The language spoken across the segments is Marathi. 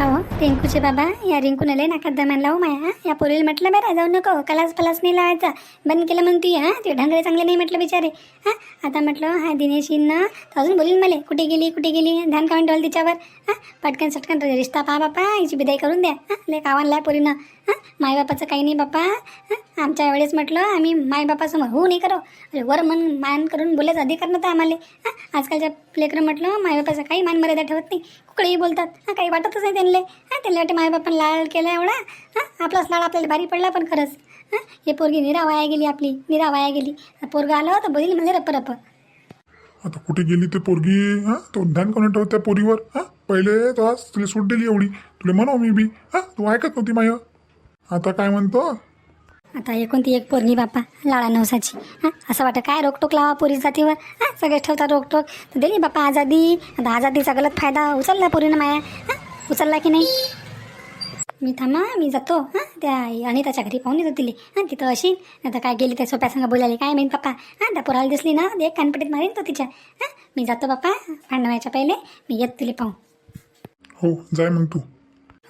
अहो हो रिंकूचे बाबा या रिंकून लय नाकात दमान लावू माया. या पोरीला म्हटलं बरं जाऊ नको कलास पलास नाही लावायचा. बंद केलं म्हणती हा ते ढंगळे चांगले नाही म्हटलं बिचारे. हा आता म्हटलं हा दिनेश ना अजून बोलीन मला कुठे गेली कुठे गेली ध्यान काढून ठेवलं तिच्यावर. हा पटकन सटकन रिश्ता पहा बापा हिची बिदाई करून द्या. हा लय कावानला पोरीनं. हा? मायबापाचं काही नाही बापा. हां? आमच्या वेळेस म्हटलं आम्ही मायबापासमोर हो नाही करो. अरे वर मन मान करून बोलायचा अधिकार नव्हता आम्हाला. हा? आजकालच्या लेकरं म्हटलं मायबापाचं काही मान मर्यादा ठेवत नाही. कुकडेही बोलतात. हां? काही वाटतच नाही त्यांना हां? त्यांना वाटते मायबापानं लाल केला एवढा. हा? आपलाच लाळ आपल्याला भारी पडला पण खरंच. हा? हे पोरगी निरा वाया गेली आपली निरा वाया गेली पोरगा आलं तर बोलील म्हणजे रप्प रप्प आता कुठे गेली ते पोरगी? हां? तो ध्यान कोणा ठेवत त्या पोरीवर? हां? पहिले तो आज तुला सूट दिली एवढी. तुला म्हणू मी बी. हां? तू ऐकत नव्हती माय. आता काय म्हणतो? आता एकोणती एक पोरगी बापा लाळा नवसाची. हां असं वाटतं काय रोकटोक लावा पोरी जातीवर? हां सगळेच ठेवतात रोकटोक. तर दिली बापा आझादी आता आझादीचा गलत फायदा उचलला पोरीनं माया. हां उचलला की नाही? मी थांबा मी जातो. हां त्या अनिताच्या घरी पाहून येतो तिले. हां तिथं अशी. आता काय गेली त्या सोप्या संग बोलायला काय माहीत बाप्पा? हां त्या पोराला दिसली ना एक कानपटीत मारीन तो तिच्या. हां मी जातो बाप्पा भांडवायच्या पहिले मी येत तिले पाहून. हो जाय मग तू.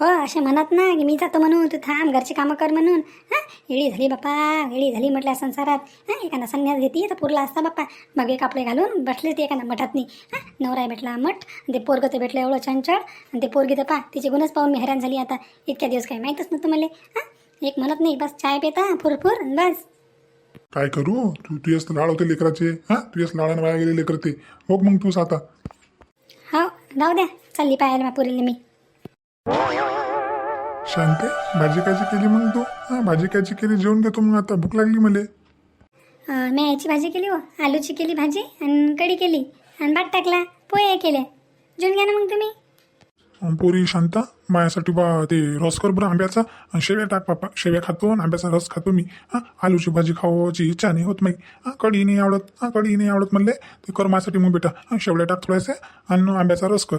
हो असे म्हणत ना की मी जातो म्हणून तू थांब घरची कामं कर म्हणून. हां येळी झाली बाप्पा येळी झाली म्हटल्या संसारात. हां एखादा संन्यास घेते तर पुरला असता बाप्पा. मग कपडे घालून बसले ते एखादा मठात नाही हां नवरा भेटला मठ ते पोरगं तर भेटलं एवढं चंचळ आणि ते पोरगी तर पा तिचे गुणच पाहून मी हैराण झाली आता. इतक्या दिवस काही माहीतच नव्हतं मला. हां एक म्हणत नाही बस चाय पेता फुरफुर बस. काय करू? तू तुझ्याच लाड होते लेकराचे. हा तुझ्याच लाडानं वाया गेले लेकर ते हो मग तूच आता. हो राहू द्या. चालली पाहायला मा पोरीला मी. शांते भाजी कायची केली मग तू? हा भाजी कायची केली? जेवण घेतो मग आता. भूक लागली मला. मी याची भाजी केली हो. आलूची केली भाजी आणि कढी केली. आणि भात टाकला. पोहे केले. जेवून घ्या ना मग तुम्ही. अं, पोरी शांता. माझ्यासाठी बा ते रस कर बरं आंब्याचा. आणि शेव्या टाक पापा. शेव्या खातो आणि आंब्याचा रस खातो मी. हा आलूची भाजी खावायची इच्छा नाही होत नाही हा कढी नाही आवडत. हा कढी नाही आवडत म्हणले. ते कर माझ्यासाठी मग बेटा. हा शेवड्या टाक थोड्याशा. आणि आंब्याचा रस कर.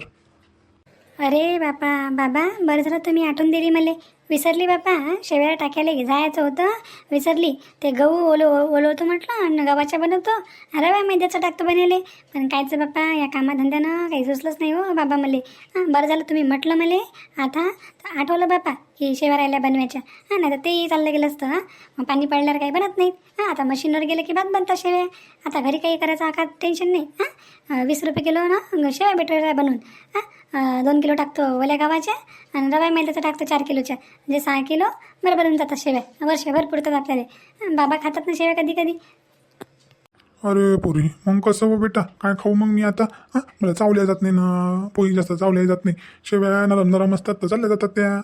अरे बापा बाबा बरं झालं तुम्ही आठवून दिली मला. विसरली बापा शेवया टाक्याला जायचं होतं. विसरली. ते गहू ओलो ओलवतो म्हटलं आणि गव्हाच्या बनवतो. अरे बा मैद्याचं टाकतो बनवले. पण कायचं बापा या कामाधंद्यानं काही सुचलंच नाही हो बाबा मले. हां बरं झालं तुम्ही म्हटलं मले. आता तर आठवलं बापा की शेव्या राहिल्या बनवायच्या. हां नाही तर तेही चाललं गेलं असतं हां? मग पाणी पडल्यावर काही बनत नाहीत. हां आता मशीनवर गेलं की बात बनतात शेव्या. आता घरी काही करायचं आका टेन्शन नाही. हां? वीस रुपये किलो ना शेव्या भेटल्या बनवून. हां? दोन किलो टाकतो ओल्या गावाच्या आणि रवा मैद्याचं टाकतो चार किलोच्या. म्हणजे सहा किलो बरोबर होऊन जातात शेव्या. वर्षभर पुरतात आपल्याला. बाबा खातात ना शेव्या कधी कधी? अरे पोरी मग कसं हो बेटा? काय खाऊ मग मी आता? हा? मला चावल्या जात नाही ना. पोळी जास्त चावल्या जात नाही. शेव्या नरम नरम असतात तर चालल्या जातात त्या.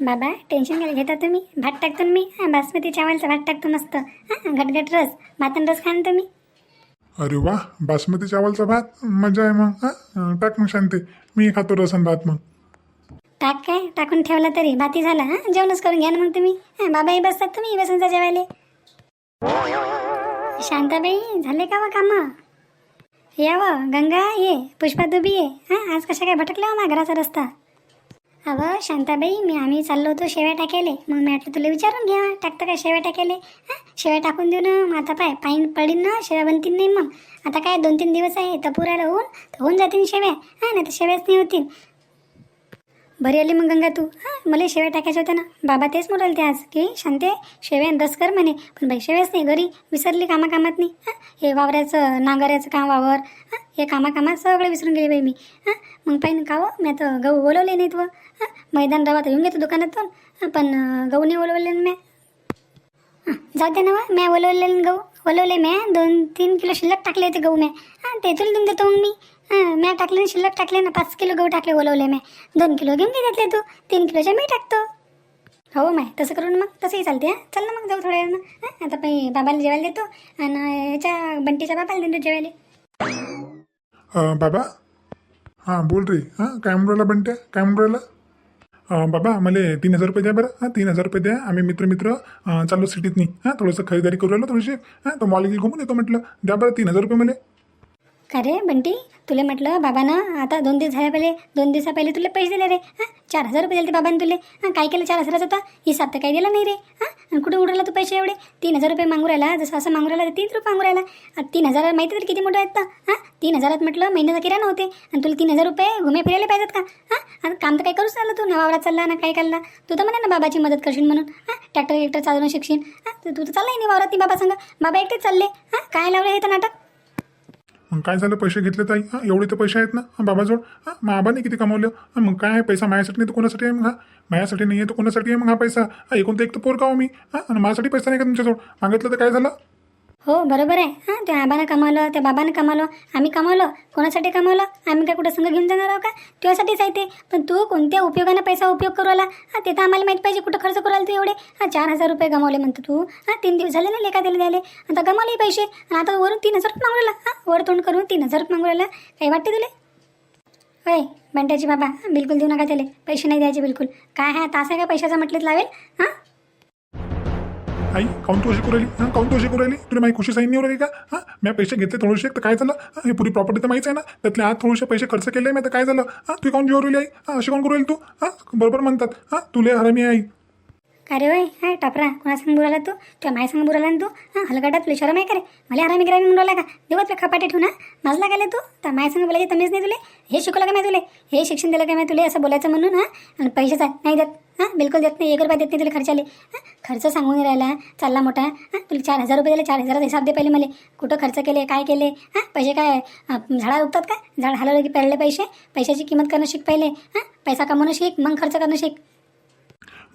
बाबा टेन्शन घ्यायला घेता तुम्ही? भात टाकतो मी? बासमती चावलचा भात टाकतो मस्त. हां घटघट रस भात आणि रस खान तुम्ही? अरे वा बासमती चावलचा भात? मजा आहे मग. हा? टाक मग शांती. मी खातो रसन भात मग. टाक काय? टाकून ठेवला तरी. भाती झाला हां? जेवणच करून घ्या ना मग तुम्ही. हां बाबाही बसतात तुम्ही बसूनचा जेवायले. शांताबाई झाले का व कामं? व गंगा ये पुष्पा दुबी ये. हां आज कशा काय भटकल्या हो मा घराचा रस्ता? अवं शांताबाई मी आम्ही चाललो होतो शेव्या टाकायले. मग मी म्हटलं तुला विचारून घ्या. टाकतं काय शेव्या टाकायले? हां शेव्या टाकून देऊ ना. मग आता पाय पाईन पडीन ना शेव्या बनतील नाही मग. आता काय दोन तीन दिवस आहे तर पुरायला होऊन तर होऊन जातील शेव्या. हां नाही तर शेव्याच नाही होतील. बरी आली मग गंगा तू. हां मला शेव्या टाकायच्या होत्या ना. बाबा तेच म्हणून ते आज. की शांते शेव्या आणि रस कर म्हणे. पण बाई शेव्याच नाही. घरी विसरली कामाकामात नाही. हां? हे वावराचं नांगऱ्याचं काम वावर. हां? हे कामाकामात सगळं विसरून गेली बाई मी. हां? मग पाहिजे का हो? मी आता गहू बोलवले नाहीत व. हां? मैदान रवा तर येऊन घेतो दुकानातून. हां? पण गहू नाही बोलवले ना म्या. जाते जाऊ दे ना वा. म्या ओलवले गहू. बोलवले म्या. दोन तीन किलो शिल्लक टाकले होते गहू म्या. हां? ते तुला देऊन देतो मग मी. हां म्या टाकले ना शिल्लक टाकले ना पाच किलो गहू टाकले ओलवले मी. दोन किलो घेऊन घे त्यातले तू. तीन किलोच्या मी टाकतो. हो माय तसं करून मग तसंही चालते हां. चल ना मग जाऊ थोड्या वेळानं हां. आता मी बाबाला जेवायला देतो आणि ह्याच्या बंटीच्या बाबाला देतो जेवायला. अं, बाबा? हां बोल रे हां. काय म्हणून राहिला बंट्या? काय म्हणून राहिला? अं, बाबा मला तीन हजार रुपये द्या बरं हां. तीन हजार रुपये द्या. आम्ही मित्र मित्र अं, चाललो सिटीतनी हां. थोडंसं खरेदारी करू राहिलो थोडीशी हां. तो मॉल घे घुमून येतो म्हटलं. द्या बरं तीन हजार रुपये मला. का रे बंटी तुले म्हटलं बाबानं आता दोन दिवस झाल्या पहिले दोन दिवसा पहिले तुला पैसे दिले रे हां? चार हजार रुपये दिले ते तुले. हां काय केलं चार हजाराचं ही हिसाब तर काही दिला नाही रे हां? आणि कुठे उडवला तू पैसे एवढे? तीन हजार रुपये मागू राहिला जसं असं मागू राहिला तर तीन रुपये मागू राहिला. आता तीन हजार माहिती तर किती मोठं आहेत तर? हां? तीन हजारात म्हटलं महिन्याचा किराणा होते. आणि तुला तीन हजार रुपये घुमे फिरायला पाहिजेत का? हां? आता काम तर काय करूच चाललं तू नवावरात चालला ना काय चालला? तू तर म्हणे ना बाबाची मदत करशील म्हणून. हां? ट्रॅक्टर गिक्टर चालवून शिकशील. हां? तर तू तर चाललाय नाही वावरात ती बाबा सांगा. बाबा एकटेच चालले. हां? काय लावलं हे तर नाटक? मग काय झालं? पैसे घेतले ताई हां एवढे तर पैसे आहेत ना? हां बाबाजवळ हां मग आबाने किती कमावले? हां मग काय? आहे पैसा माझ्यासाठी नाही तर कोणासाठी आहे मग हा? माझ्यासाठी नाही आहे तर कोणासाठी आहे मग हा पैसा? हा एकूण तर एक तर पोर का हो मी. हां आणि माझ्यासाठी पैसा नाही का तुमच्याजवळ? मागितलं तर काय झालं? हो बरोबर आहे. हां त्या आबानं कमावलं त्या बाबानं कमावलं आम्ही कमावलं कोणासाठी कमावलं? आम्ही काय कुठं संघ घेऊन जाणार आहोत का? तुझ्यासाठीच आहे ते. पण तू कोणत्या उपयोगानं पैसा उपयोग करू आला? हां ते तर आम्हाला माहीत पाहिजे कुठं खर्च करू आला तू एवढे? हां चार हजार रुपये गमावले म्हणतो तू. हां तीन दिवस झाले ना लेखा दिले द्याले आता गमावले पैसे. आणि आता वरून तीन हजार रुपये मागू राहिला. हां वर तोंड करून तीन हजार रुपये मागू राहिला. काही वाटते तुले? होय बंट्याची बाबा बिलकुल देऊ नका त्याला. पैसे नाही द्यायचे बिलकुल. काय हा तास आहे का पैशाचा म्हटलेत लावेल? हां? आई काऊन तू अशी करू राहिली? हां काउंट तू अशी करू राहिली? तुला माझी खुशी साईन नाही राहिली का? हां मी पैसे घेतले थोडेसे तर काय झालं? हे पुरी प्रॉपर्टी तर माहीच आहे ना? त्यातले आज थोडेसे पैसे खर्च केले मी तर काय झालं? हां तू काउंट जीवर आई हां अशी काउंट करू राहिली तू? हां बरोबर म्हणतात. हां तुले हरमी आई. का रे वय हाय टापरा कोणा सांग बुराला तू? तुझ्या माय संग बुराला ना तू? हां हलगडात तुला शरम आहे का रे मला आरामी गिरामी म्हणून राहिला का देवत खपाटे ठेवून ना माझला काय तू? तर माय संग बोलायची तमीच नाही तुले? हे शिकवलं का मी तुले? हे शिक्षण दिलं का मी तुले? असं बोलायचं म्हणून हां? आणि पैशाचा नाही देत. हां बिलकुल देत नाही. एक रुपया देत नाही तुला खर्चाले. हां खर्च सांगून राहिला. चालला मोठा. हां तुला चार हजार रुपये दिले. चार हजाराचा हिसाब दे पहिले मला. कुठं खर्च केले? काय केले? हां पैसे काय? झाडा उगतात का? झाड हलवलं की पडले पैसे? पैशाची किंमत करणं शिक पहिले. हां पैसा कमवणं शिक मग खर्च करणं शिक.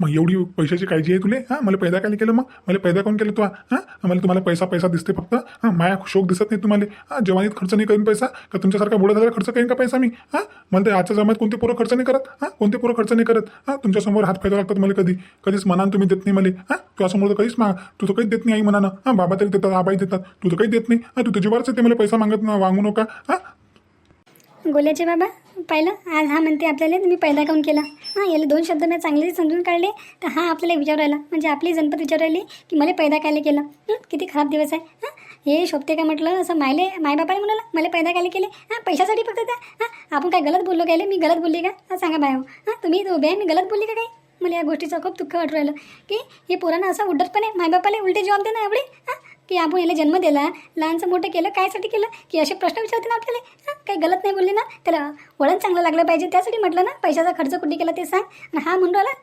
मग एवढी पैशाची काळजी आहे तुले? हां मला पैदा काय केलं मग? मला पैदा कोण केलं तू? हां मला तुम्हाला पैसा पैसा दिसते फक्त. हां माया शोक दिसत नाही तुम्हाला. हां जवानीत खर्च नाही करीन पैसा. का तुमच्यासारखा बुडा झाला खर्च करेन का पैसा मी? हां मला आजच्या जमान्यात कोणते पोरं खर्च नाही करत? हां कोणते पोरं खर्च नाही करत? हां तुमच्यासमोर हात फायदा लागतात मला कधी. कधीच मनानं तुम्ही देत नाही मला. हां तुझ्यासमोर तर कधीच मा तू तर काहीच देत नाही आई मनानं. हां बाबा तरी देतात आबाई देतात. तू तर काहीच देत नाही. हां तू तुझी वारच ते मला पैसा मागत वागू नका. हां गोल्याचे बाबा पाहिलं? आज हा म्हणते आपल्याला मी पैदा काऊन केला? हां याला दोन शब्द मी चांगले समजून काढले तर हा आपल्याला विचारायला म्हणजे आपली जनपद विचारायली की मला पैदा कायला केलं? किती खराब दिवस आहे. हां हे शोभते का म्हटलं? असं मायले मायबापाला म्हणाला मला पैदा कायले केले? हां पैशासाठी फक्त त्या? हां आपण काय गलत बोललो कायले? मी गलत बोलली का? हां सांगा बाय हां तुम्ही उभे आहे मी गलत बोलली का काही मला या गोष्टीचं खूप दुःख वाटू राहिलं की हे पोरांना असं उड्डतपणे मायबापाला उलटे जॉब देणं एवढे हां की आपण याला जन्म दिला लहानचं मोठं केलं कायसाठी केलं? की असे प्रश्न विचारते ना आपल्याला? हां काही गलत नाही बोलले ना? त्याला वळण चांगलं लागलं पाहिजे त्यासाठी म्हटलं ना पैशाचा खर्च कुठे केला ते सांग. आणि हा म्हणून राहिला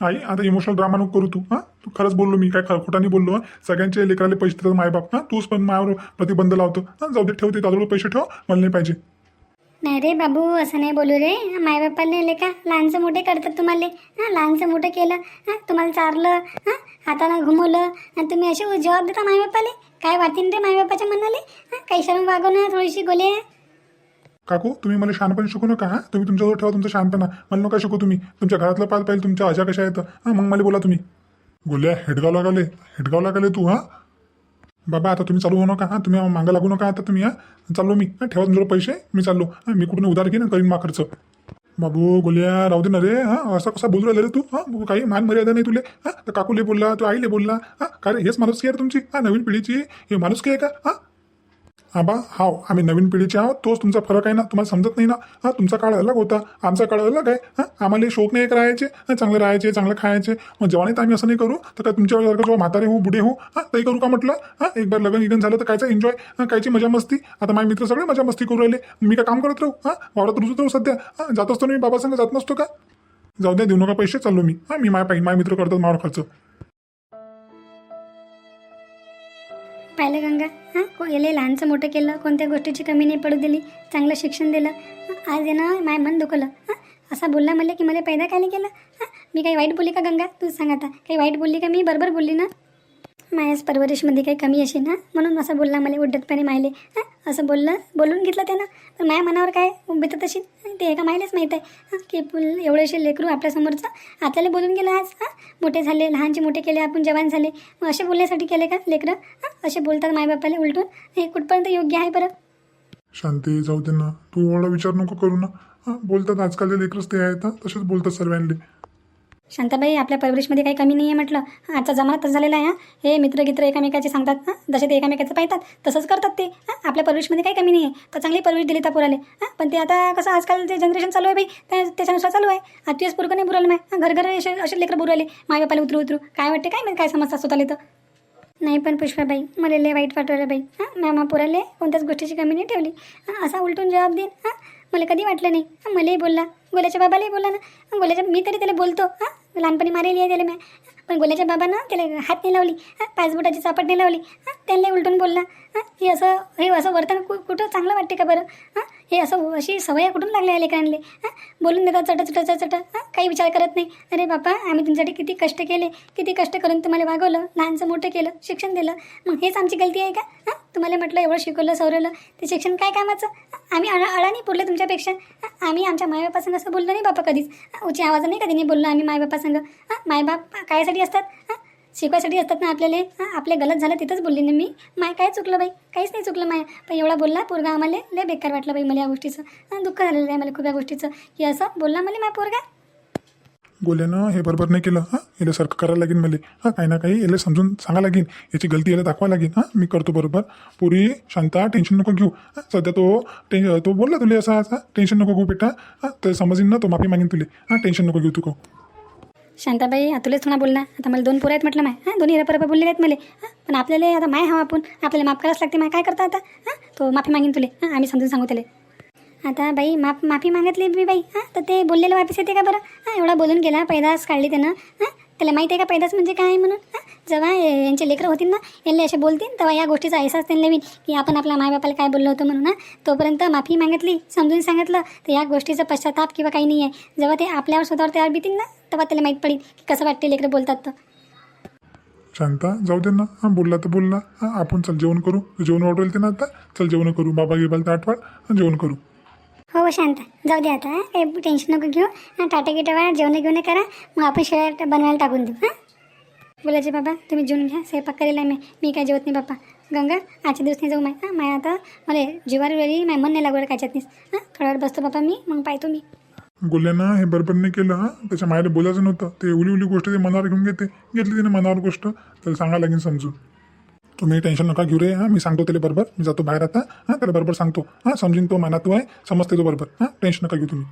आई आता इमोशनल ड्रामा नको करू तू हां? तू खरंच बोललो मी काय खोटाने बोललो सगळ्यांचे लेकराले पैसे देतात मायबाप हां? तूच पण मायावर प्रतिबंध लावतो. हां जाऊ दे ठेवते दादोळ पैसे ठेव मला नाही पाहिजे. नाही रे बाबू असं नाही बोलू रे. मायबापाला नेले का? लहानचं मोठे करतात तुम्हाला. हां लहानचं मोठं केलं. हां तुम्हाला चारलं. हां हातानं घुमवलं. आणि तुम्ही असे जबाब देता मायबापाले काय वाटेन रे मायबापाच्या मनाले? हां काही शरम वागव ना थोडीशी गोले. काकू तुम्ही मला शहाणपण शिकू नका हां? तुम्ही तुमच्याजवळ ठेवा तुमचं शहाणपणा. मला नका शिकू तुम्ही. तुमच्या घरातलं पाल पाहिजे तुमच्या आजा कशा आहेत? हां मग मला बोला तुम्ही. गोल्या हेडगाव लागले. हेडगाव लागले तू हां? बाबा आता तुम्ही चालू होऊ नका हां? तुम्ही मागं लागू नका आता तुम्ही हां? चाललो मी. हां ठेवा तुमच्याजवळ पैसे मी चाललो. हां मी कुठून उधार घेईन करीन मा खर्च बाबू गोल्या राहू दे ना रे हां? असा कसा बोलू राहिला रे तू? हां? काही मान मर्यादा नाही तुले. हां? तर काकूले बोलला तू आईले बोलला. हां? काय रे हेच माणुसकी आहे तुमची? हां नवीन पिढीची? हे माणुसकी आहे का? हां? आबा हाव आम्ही नवीन पिढीचे आहोत तोच तुमचा फरक आहे ना? तुम्हाला समजत नाही ना? हा तुमचा काळ अलग होता. आमचा काळ अलग आहे. हा आम्हाला शौक नाही एक राहायचे चांगले राहायचे चांगलं खायचे. मग तर आम्ही असं नाही करू. तर काय तुमच्यासारखं जेव्हा म्हातारे हो बुढे हो हा तरी करू का म्हटलं? हा एक बार लग्न गिगन झालं तर कायचा एन्जॉय कायची मजा मस्ती? आता माझे मित्र सगळे मजा मस्ती करू राहिले. मी काय काम करत राहू? हा वावरात रुजत राहू सध्या? हा जात असतो ना मी बाबासंग जात नसतो का? जाऊ द्या देऊ नका पैसे चाललो मी. हा मी माय पाहिजे माय मित्र करतात मावर खर्च पाहिलं गंगा? हां? को याला लहानचं मोठं केलं कोणत्या गोष्टीची कमी नाही पडू दिली चांगलं शिक्षण दिलं. आज यानं माय मन दुखलं. हां असा बोलला मला की मला पैदा काय केलं? हां मी काही वाईट बोलली का गंगा? तू सांग आता. काही वाईट बोलली का मी? बरोबर बोलली ना? मायाच परवरिशमध्ये काही कमी अशी ना? म्हणून असं बोलला मला उड्डतपणे मायले. हां असं बोललं? बोलून घेतलं त्यानं? पण माया मनावर काय उभे तशी ते एका मायलेच माहीत आहे. हां की पुल एवढेसे लेकरू आपल्यासमोरचं आपल्याला बोलून गेलं आज? हां मोठे झाले लहानचे मोठे केले आपण जवान झाले. मग असे बोलण्यासाठी केले का लेकरं? हां असे बोलतात मायबापाला उलटून. हे कुठपर्यंत योग्य आहे बरं? शांती जाऊ दे ना. तू एवढा विचार नको करू ना. हां बोलतात आजकालचे लेकरच ते आहेत तसेच बोलतात सर्वांले. शांताबाई आपल्या परवरिशमध्ये काही कमी नाही आहे म्हटलं आजचा जमाना तसं झालेला आहे हा. हे मित्र गित्र एकामेकाचे सांगतात हां. जसे ते एकामेकाचं पाहतात तसंच करतात ते. हां आपल्या परवरिशमध्ये काही कमी नाही आहे तर चांगली परवरिश दिली त्या पुराले. हां पण ते आता कसं आजकाल ते जनरेशन चालू आहे बाई त्या त्याच्यानुसार चालू आहे. आत्तीयच पोरगं नाही बुरालं माय घर घर असे असे लेकरं बुराले माय बापाला उतरू उतरू. काय वाटते काय माहिती काय समजतात स्वतःला तर? नाही पण पुष्पाबाई मला लय वाईट वाटवलं बाई. हां मॅमा पुराले कोणत्याच गोष्टीची कमी नाही ठेवली. हां असा उलटून जबाब देईन. हां मला कधी वाटलं नाही. मलाही बोलला. गोल्याच्या बाबालाही बोलला ना. गोल्याच्या मी तरी त्याला बोलतो. हां लहानपणी मारेली आहे त्याला मी. पण गोल्याच्या बाबानं त्याला हात नाही लावली. हां पाचबोटाची चापट नाही लावली. हां त्यांनाही उलटून बोलला. हां हे असं हे असं वर्तन कु कुठं चांगलं वाटते का बरं? हां हे असं अशी सवय कुठून लागल्या लेकरांले हां? बोलून देतात चटा चटा चटा चट. हां? काही विचार करत नाही. अरे बापा आम्ही तुमच्यासाठी किती कष्ट केले. किती कष्ट करून तुम्हाला वागवलं. लहानचं मोठं केलं शिक्षण दिलं. मग हेच आमची गलती आहे का? हां? तुम्हाला म्हटलं एवढं शिकवलं सवरवलं. ते शिक्षण काय कामाचं? आम्ही अळा अळा नाही पुरले तुमच्यापेक्षा. हां, आम्ही आमच्या मायबापासंग असं बोललो नाही बापा कधीच. हां, आवाज नाही कधी नाही बोललो आम्ही मायबापासंग. हां? मायबाप कायसाठी असतात? हां? शिकवायसाठी असतात ना आपल्याला? हां आपले गलत झालं तिथंच बोलली ना मी. माय काय चुकलं बाई? काहीच नाही चुकलं माय. पण एवढा बोलला पोरगा आम्हाला लय बेकार वाटलं बाई मला या गोष्टीचं. हां दुःख झालेलं आहे मला खूप या गोष्टीचं. की असं बोलला मला माय पोरगा? ना हे बरोबर नाही केलं. हां याला सारखं करायला लागेल मला हां काही ना काही याला समजून सांगा लागेल याची गलती याला दाखवा लागेल हां मी करतो बरोबर. पुरी शांता टेन्शन नको घेऊ. हां सध्या तो टेन तो बोलला तुला असा असा. टेन्शन नको घेऊ बेटा. हां तर समजेन ना तो माफी मागेन तुले. हां टेन्शन नको घेऊ तू शांताबाई तुलेच थोडा बोलला आता मला दोन पोरं आहेत म्हटलं माय. हां दोन्ही रपरप बोलले आहेत मला. हां पण आपल्याला आता माय हवा आपण. आपल्याला माफ करायच लागते माय. काय करता आता? हां तो माफी मागेन तुले. हां आम्ही समजून सांगू त्याला. आता बाई माफ माफी मागितली मी बाई. हां तर ते बोललेलं वापस येते का बरं? हां एवढा बोलून गेला पैदास काढली त्यानं. हां त्याला माहिती आहे का पैदास म्हणजे काय आहे म्हणून? हां जेव्हा यांचे लेकरं होतील ना यांना असे बोलतील तेव्हा या गोष्टीचा अहसास त्यांना येईल की आपण आपल्या मायबापाला काय बोललो होतं म्हणून ना तोपर्यंत माफी मागितली समजून सांगितलं तर या गोष्टीचा पश्चाताप किंवा काही नाही आहे जेव्हा ते आपल्यावर स्वतःवर तयार भीतील ना तेव्हा त्याला माहीत पडेल की कसं वाटते लेकरं बोलतात तर. शांता जाऊ दे ना. हां बोलला तर बोलला. हां आपण चल जेवण करू. जेवण वाढवेल ते ना आता. चल जेवण करू. बाबा गिबाला तर आठवण हां जेवण करू. हो शांत. जाऊ दे आता हां. काही टेन्शन नको घेऊ. हां टाटा गिटा वाढ जेवण घेऊन करा. मग आपण शेळ्या बनवायला टाकून देऊ हां. बोलायचे बाबा तुम्ही जेवून घ्या. स्वयंपाक आहे मी मी काय जेवत नाही बाप्पा गंगा आजच्या दिवस नाही जाऊ माय. हां माय आता मला जीवार वेळी माय मन नाही लागू नाही हां थोडा वेळ बसतो बाबा मी. मग पाहतो मी. गोल्यानं हे बरोबर नाही केलं हां? त्याच्या मायाला बोलायचं नव्हतं. ते उली उली गोष्ट ते मनावर घेऊन घेते. घेतली तिने मनावर गोष्ट. त्याला सांगायला लागेल समजून. तुम्ही टेन्शन नका घेऊ रे हां? मी सांगतो त्याला बरोबर. मी जातो बाहेर आता. हां? त्याला बरोबर सांगतो. हां? समजून तो मनात आहे. समजते तो बरोबर. हां? टेन्शन नका घेऊ तुम्ही.